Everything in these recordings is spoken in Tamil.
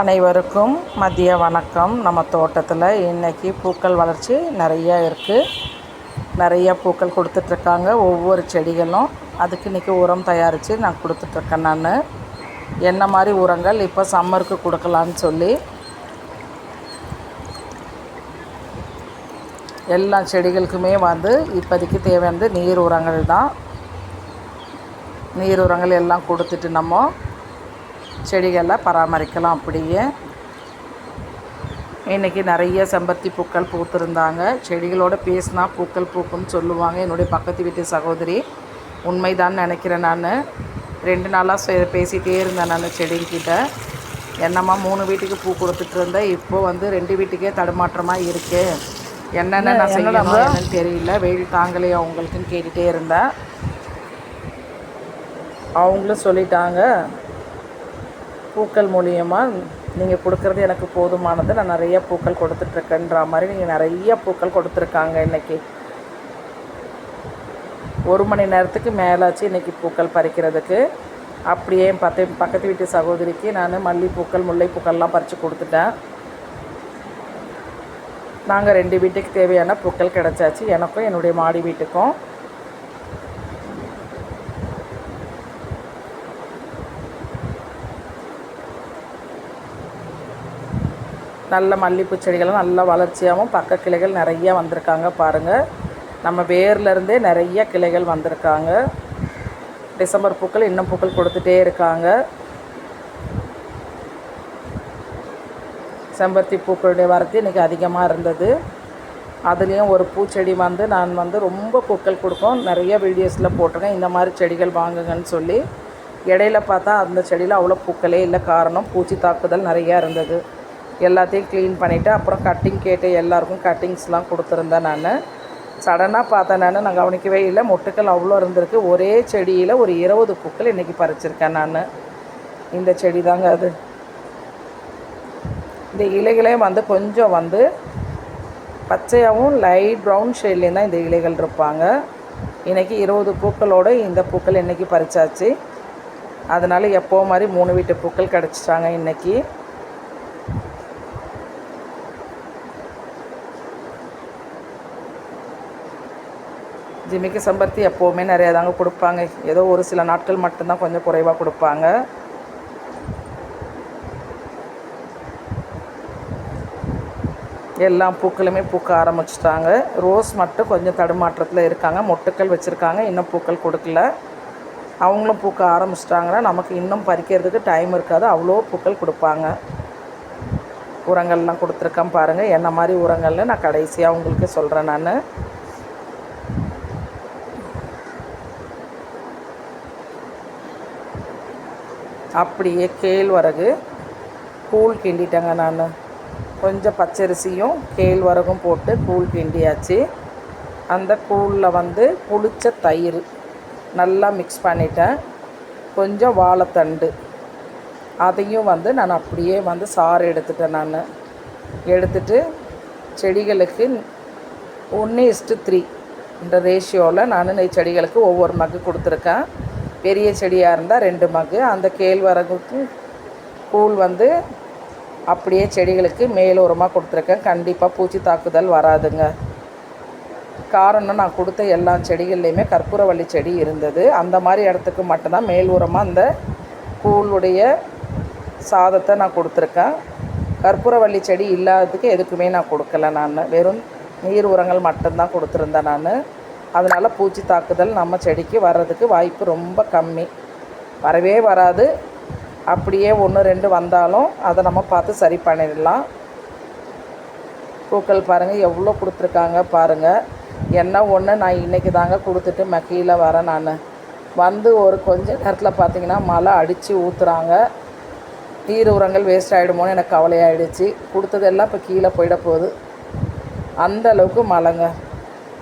அனைவருக்கும் மதிய வணக்கம். நம்ம தோட்டத்தில் இன்றைக்கி பூக்கள் வளர்ச்சி நிறையா இருக்குது நிறையா பூக்கள் கொடுத்துட்ருக்காங்க. ஒவ்வொரு செடிகளும் அதுக்கு இன்றைக்கி உரம் தயாரித்து நான் கொடுத்துட்ருக்கேன் நான். என்ன மாதிரி உரங்கள் இப்போ சம்மருக்கு கொடுக்கலான்னு சொல்லி. எல்லா செடிகளுக்குமே வந்து இப்போதைக்கு தேவையானது நீர் உரங்கள் தான். நீர் உரங்கள் எல்லாம் கொடுத்துட்டு நம்ம செடிகளை பராமரிக்கலாம் அப்படியே. இன்றைக்கி நிறைய செம்பருத்தி பூக்கள் பூத்திருந்தாங்க. செடிகளோட பேசினா பூக்கள் பூக்கும்னு சொல்லுவாங்க. என்னுடைய பக்கத்து வீட்டு சகோதரி. உண்மைதான் நினைக்கிறேன் நான். ரெண்டு நாளாக பேசிகிட்டே இருந்தேன் நான் செடிங்கிட்ட. என்னம்மா மூணு வீட்டுக்கு பூ கொடுத்துட்டு இருந்தேன் இப்போ வந்து ரெண்டு வீட்டுக்கே தடுமாற்றமாக இருக்கு. என்னென்ன நான் செய்யணும் என்னன்னு தெரியல. வெயில் தாங்கலையே அவங்களுக்குன்னு கேட்டுகிட்டே இருந்தேன். அவங்களும் சொல்லிட்டாங்க. பூக்கள் மூலியமாக நீங்கள் கொடுக்குறது எனக்கு போதுமானது. நான் நிறைய பூக்கள் கொடுத்துட்ருக்கேன்ற மாதிரி நீங்கள் நிறைய பூக்கள் கொடுத்துருக்காங்க இன்றைக்கி ஒரு மணி நேரத்துக்கு மேலாச்சு இன்றைக்கி பூக்கள் பறிக்கிறதுக்கு. அப்படியே பத்து பக்கத்து வீட்டு சகோதரிக்கு நான் மல்லிப்பூக்கள் முல்லைப்பூக்கள்லாம் பறித்து கொடுத்துட்டேன். நாங்கள் ரெண்டு வீட்டுக்கு தேவையான பூக்கள் கிடச்சாச்சு. எனக்கும் என்னுடைய மாடி வீட்டுக்கும். நல்ல மல்லிப்பூ செடிகளும் நல்ல வளர்ச்சியாகவும் பக்க கிளைகள் நிறைய வந்திருக்காங்க பாருங்கள் நம்ம வேர்லேருந்தே நிறைய கிளைகள் வந்திருக்காங்க. டிசம்பர் பூக்கள் இன்னும் பூக்கள் கொடுத்துட்டே இருக்காங்க. செம்பருத்தி பூக்களுடைய வரத்து இன்றைக்கி அதிகமாக இருந்தது. அதுலேயும் ஒரு பூச்செடி வந்து நான் வந்து ரொம்ப பூக்கள் கொடுக்கும். நிறைய வீடியோஸில் போட்டிருக்கேன். இந்த மாதிரி செடிகள் வாங்குங்கன்னு சொல்லி. இடையில பார்த்தா அந்த செடியில் அவ்வளோ பூக்களே இல்லை. காரணம் பூச்சி தாக்குதல் நிறையா இருந்தது. எல்லாத்தையும் க்ளீன் பண்ணிவிட்டு அப்புறம் கட்டிங் கேட்டு எல்லாருக்கும் கட்டிங்ஸ்லாம் கொடுத்துருந்தேன் நான். சடனாக பார்த்தேன் நான் நான் கவனிக்கவே இல்லை. மொட்டுக்கள் அவ்வளோ இருந்திருக்கு. ஒரே செடியில் ஒரு இருபது பூக்கள் இன்றைக்கி பறிச்சிருக்கேன் நான். இந்த செடி தாங்க அது. இந்த இலைகளே வந்து கொஞ்சம் வந்து பச்சையாகவும் லைட் ப்ரௌன் ஷேட்லேயும் தான் இந்த இலைகள் இருப்பாங்க. இன்றைக்கி இருபது பூக்களோடு இந்த பூக்கள் இன்றைக்கி பறிச்சாச்சு. அதனால் எப்போ மாதிரி மூணு வீட்டு பூக்கள் கிடச்சிட்டாங்க இன்றைக்கி ஜிமிக்கு சம்பருத்தி எப்போவுமே நிறையா தாங்க கொடுப்பாங்க. ஏதோ ஒரு சில நாட்கள் மட்டும்தான் கொஞ்சம் குறைவாக கொடுப்பாங்க. எல்லா பூக்களுமே பூக்க ஆரம்பிச்சிட்டாங்க. ரோஸ் மட்டும் கொஞ்சம் தடுமாற்றத்தில் இருக்காங்க. மொட்டுக்கள் வச்சுருக்காங்க. இன்னும் பூக்கள் கொடுக்கல. அவங்களும் பூக்க ஆரம்பிச்சிட்டாங்கன்னா நமக்கு இன்னும் பறிக்கிறதுக்கு டைம் இருக்காது. அவ்வளோ பூக்கள் கொடுப்பாங்க. உரங்கள்லாம் கொடுத்துருக்கேன் பாருங்கள் என்ன மாதிரி உரங்கள்னு நான் கடைசியாக உங்களுக்கு சொல்கிறேன் நான். அப்படியே கேழ்வரகு கூழ் கிண்டிட்டேங்க நான். கொஞ்சம் பச்சரிசியும் கேழ்வரகும் போட்டு கூழ் கிண்டியாச்சு. அந்த கூழில் வந்து புளிச்ச தயிர் நல்லா மிக்ஸ் பண்ணிட்டேன். கொஞ்சம் வாழைத்தண்டு அதையும் வந்து நான் அப்படியே வந்து சாறு எடுத்துட்டேன் நான். எடுத்துட்டு செடிகளுக்கு ஒன்று இஸ்ட்டு த்ரீ இந்த ரேஷியோவில் நான் செடிகளுக்கு ஒவ்வொரு மக்கு கொடுத்துருக்கேன். பெரிய செடியாக இருந்தால் ரெண்டு மகு. அந்த கேழ்வரகுக்கு கூழ் வந்து அப்படியே செடிகளுக்கு மேலோரமாக கொடுத்துருக்கேன். கண்டிப்பாக பூச்சி தாக்குதல் வராதுங்க. காரணம் நான் கொடுத்த எல்லா செடிகள்லேயுமே கற்பூரவள்ளி செடி இருந்தது. அந்த மாதிரி இடத்துக்கு மட்டும்தான் மேல் உரமாக அந்த கூழுடைய சாதத்தை நான் கொடுத்துருக்கேன். கற்பூரவள்ளி செடி இல்லாததுக்கு எதுக்குமே நான் கொடுக்கல நான். வெறும் நீர் உரங்கள் மட்டும்தான் கொடுத்துருந்தேன் நான். அதனால் பூச்சி தாக்குதல் நம்ம செடிக்கு வர்றதுக்கு வாய்ப்பு ரொம்ப கம்மி. வரவே வராது. அப்படியே ஒன்று ரெண்டு வந்தாலும் அதை நம்ம பார்த்து சரி பண்ணிடலாம். பூக்கள் பாருங்கள் எவ்வளோ கொடுத்துருக்காங்க பாருங்கள் என்ன ஒன்று நான் இன்றைக்கி தாங்க கொடுத்துட்டு மக்கியில் வரேன் நான். வந்து ஒரு கொஞ்ச நேரத்தில் பார்த்தீங்கன்னா மழை அடித்து ஊற்றுறாங்க நீர் உரங்கள் வேஸ்ட் ஆகிடுமோன்னு எனக்கு கவலையாயிடுச்சு. கொடுத்ததெல்லாம் இப்போ கீழே போயிட போகுது. அந்த அளவுக்கு மழைங்க.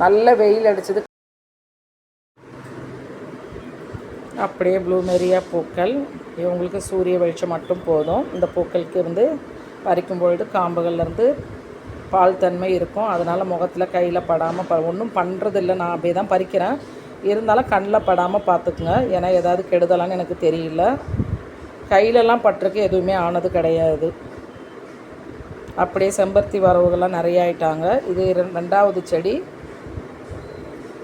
நல்ல வெயில் அடிச்சது. அப்படியே ப்ளூமெரியா பூக்கள். இவங்களுக்கு சூரிய வெளிச்சம் மட்டும் போதும். இந்த பூக்களுக்கு இருந்து பறிக்கும் பொழுது காம்புகள்லேருந்து பால் தன்மை இருக்கும். அதனால் முகத்தில் கையில் படாமல் ப ஒன்றும் பண்ணுறதில்ல நான் அப்படியே தான் பறிக்கிறேன். இருந்தாலும் கண்ணில் படாமல் பார்த்துக்குங்க. ஏன்னா ஏதாவது கெடுதலான்னு எனக்கு தெரியல. கையிலலாம் பட்டிருக்கு. எதுவுமே ஆனது கிடையாது. அப்படியே செம்பருத்தி வரவுகள்லாம் நிறைய ஆயிட்டாங்க. இது ரெண்டாவது செடி.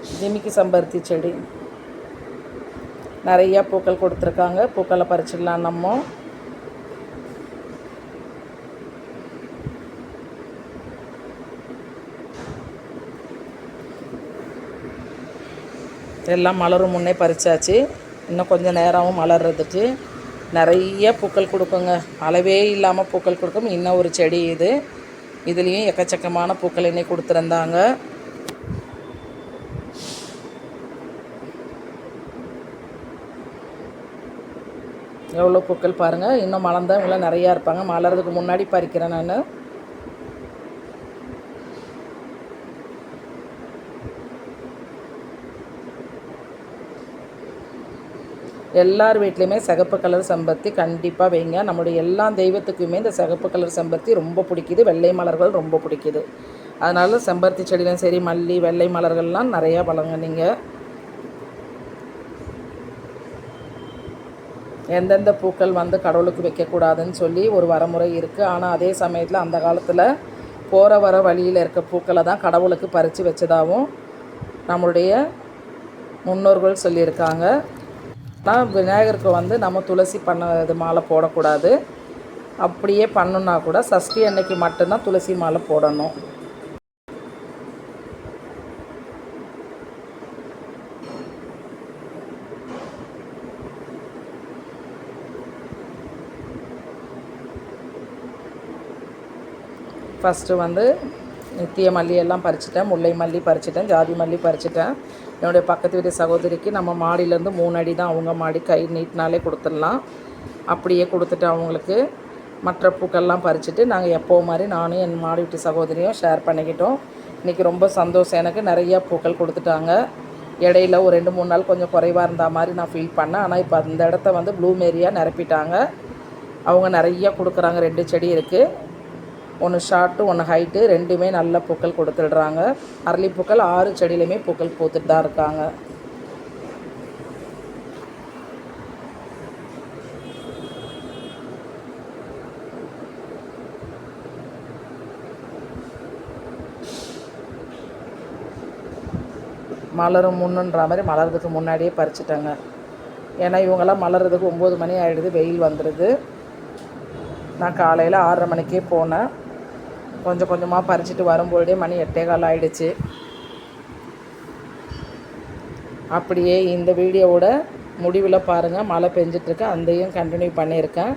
ஜிமிக்கி சம்பருத்தி செடி. நிறைய பூக்கள் கொடுத்துருக்காங்க. பூக்களை பறிச்சிடலாம் நம்ம. எல்லாம் மலரும் முன்னே பறிச்சாச்சு. இன்னும் கொஞ்சம் நேரமும் மலர்றதுக்கு நிறைய பூக்கள் கொடுக்குங்க. அளவே இல்லாமல் பூக்கள் கொடுக்கும். இன்னும் ஒரு செடி இது. இதுலேயும் எக்கச்சக்கமான பூக்கள் இன்னைக்கு கொடுத்துருந்தாங்க. எவ்வளோ பூக்கள் பாருங்கள் இன்னும் மலர்ந்தவங்களாம் நிறையா இருப்பாங்க. மலர்றதுக்கு முன்னாடி பறிக்கிறேன் நான். எல்லார் வீட்லேயுமே சிகப்பு கலர் செம்பருத்தி கண்டிப்பாக வைங்க. நம்முடைய எல்லா தெய்வத்துக்குமே இந்த சிகப்பு கலர் செம்பருத்தி ரொம்ப பிடிக்குது. வெள்ளை மலர்கள் ரொம்ப பிடிக்குது. அதனால் செம்பருத்தி செடியிலும் சரி மல்லி வெள்ளை மலர்கள்லாம் நிறையா வளங்க நீங்கள் எந்தெந்த பூக்கள் வந்து கடவுளுக்கு வைக்கக்கூடாதுன்னு சொல்லி ஒரு வரமுறை இருக்குது ஆனால் அதே சமயத்தில் அந்த காலத்தில் போகிற வர வழியில் இருக்க பூக்களை தான் கடவுளுக்கு பறித்து வச்சதாகவும் நம்மளுடைய முன்னோர்கள் சொல்லியிருக்காங்க. ஆனால் விநாயகருக்கு வந்து நம்ம துளசி பண்ண இது மாலை போடக்கூடாது. அப்படியே பண்ணுனா கூட சஷ்டி அன்னைக்கு மட்டும்தான் துளசி மாலை போடணும். ஃபஸ்ட்டு வந்து நித்திய மல்லி எல்லாம் பறிச்சிட்டேன் முல்லை மல்லி பறிச்சிட்டேன் ஜாதி மல்லி பறிச்சிட்டேன். என்னுடைய பக்கத்து வீட்டு சகோதரிக்கு நம்ம மாடியிலேருந்து மூணு அடி தான் அவங்க மாடி கை நீட்டினாலே கொடுத்துடலாம். அப்படியே கொடுத்துட்டு அவங்களுக்கு மற்ற பூக்கள்லாம் பறிச்சுட்டு நாங்கள் எப்போ மாதிரி நானும் என் மாடி வீட்டு சகோதரியும் ஷேர் பண்ணிக்கிட்டோம். இன்றைக்கி ரொம்ப சந்தோஷம். எனக்கு நிறையா பூக்கள் கொடுத்துட்டாங்க. இடையில ஒரு ரெண்டு மூணு நாள் கொஞ்சம் குறைவாக இருந்த மாதிரி நான் ஃபீல் பண்ணேன். ஆனால் இப்போ அந்த இடத்த வந்து ப்ளூமேரியாக நிரப்பிட்டாங்க. அவங்க நிறைய கொடுக்குறாங்க. ரெண்டு செடி இருக்குது ஒன்று ஷார்ட்டு ஒன்று ஹைட்டு ரெண்டுமே நல்ல பூக்கள் கொடுத்துடுறாங்க. அரளிப்பூக்கள் ஆறு செடியிலையுமே பூக்கள் பூத்துட்டு தான் இருக்காங்க. மலரும் முன்னுன்ற மாதிரி மலர்றதுக்கு முன்னாடியே பறிச்சிட்டாங்க. ஏன்னா இவங்கெல்லாம் மலர்றதுக்கு ஒம்பது மணி ஆகிடுது வெயில் வந்துடுது. நான் காலையில் ஆறரை மணிக்கே போனேன். கொஞ்சம் கொஞ்சமாக பறிச்சுட்டு வரும்பொழுதே மணி எட்டே கால் ஆயிடுச்சு. அப்படியே இந்த வீடியோவோட முடிவில் பாருங்கள் மழை பெஞ்சிட்ருக்கு. அதையும் கண்டினியூ பண்ணியிருக்கேன்.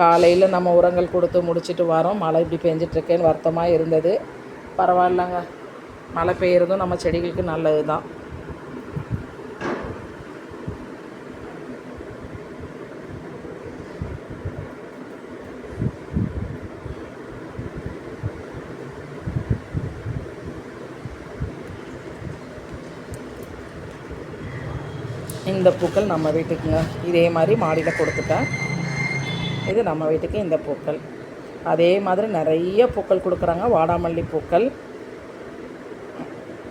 காலையில் நம்ம உரங்கள் கொடுத்து முடிச்சிட்டு வரோம். மழை இப்படி பெஞ்சிட்ருக்கேன்னு வருத்தமாக இருந்தது. பரவாயில்லங்க. மழை பெய்யுறதும் நம்ம செடிகளுக்கு நல்லது தான் இந்த பூக்கள் நம்ம வீட்டுக்குங்க. இதே மாதிரி மாடியில் கொடுத்துட்டேன் இது நம்ம வீட்டுக்கு இந்த பூக்கள். அதே மாதிரி நிறைய பூக்கள் கொடுக்குறாங்க. வாடாமல்லி பூக்கள்.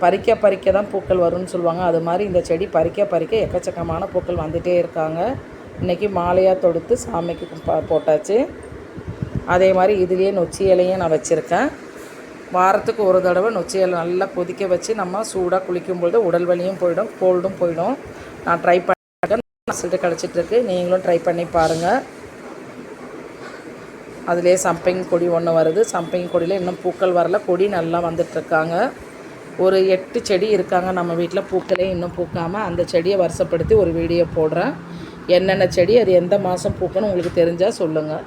பறிக்க பறிக்க தான் பூக்கள் வரும்னு சொல்லுவாங்க. அது மாதிரி இந்த செடி பறிக்க பறிக்க எக்கச்சக்கமான பூக்கள் வந்துகிட்டே இருக்காங்க. இன்றைக்கி மாலையாக தொடுத்து சாமிக்கு போட்டாச்சு. அதே மாதிரி இதுலேயே நொச்சி இலையும் நான் வச்சுருக்கேன். வாரத்துக்கு ஒரு தடவை நொச்சி நல்லா கொதிக்க வச்சு நம்ம சூடாக குளிக்கும்பொழுது உடல் வலியும் போயிடும் கோல்டும் போயிடும். நான் ட்ரை பண்ண ரிசல்ட்டு கிடச்சிட்ருக்கு நீங்களும் ட்ரை பண்ணி பாருங்கள் அதிலே சம்பங்கி கொடி ஒன்று வருது. சம்பங்கி கொடியில் இன்னும் பூக்கள் வரல. கொடி நல்லா வந்துட்டுருக்காங்க ஒரு எட்டு செடி இருக்காங்க. நம்ம வீட்டில் பூக்களே இன்னும் பூக்காமல் அந்த செடியை வருஷப்படுத்தி ஒரு வீடியோ போடுறேன். என்னென்ன செடி அது எந்த மாதம் பூக்கணும் உங்களுக்கு தெரிஞ்சால் சொல்லுங்கள்